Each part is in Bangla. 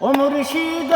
ও মুর্শিদ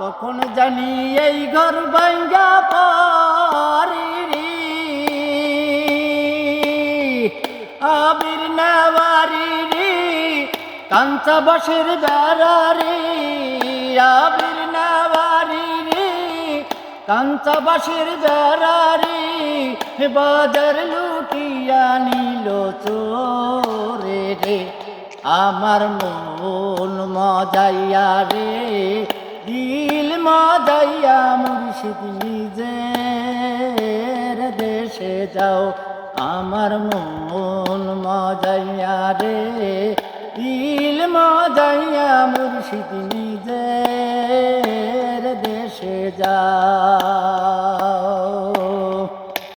কখন জানি এই ঘর ভাঙ্গা পারি আবির নাবারি কাঞ্চা বসের বেড়ারি। কাঞ্চা বাসের বেড়ারি বাজার লুটিয়া নিল চোরে রে। আমার মন মজাইয়া রে, দিল মজাইয়া মুর্শিদ নিজের দেশে যাও। আমার মন মজাইয়া রে, দিল মজাইয়া মুর্শিদ নিজের যা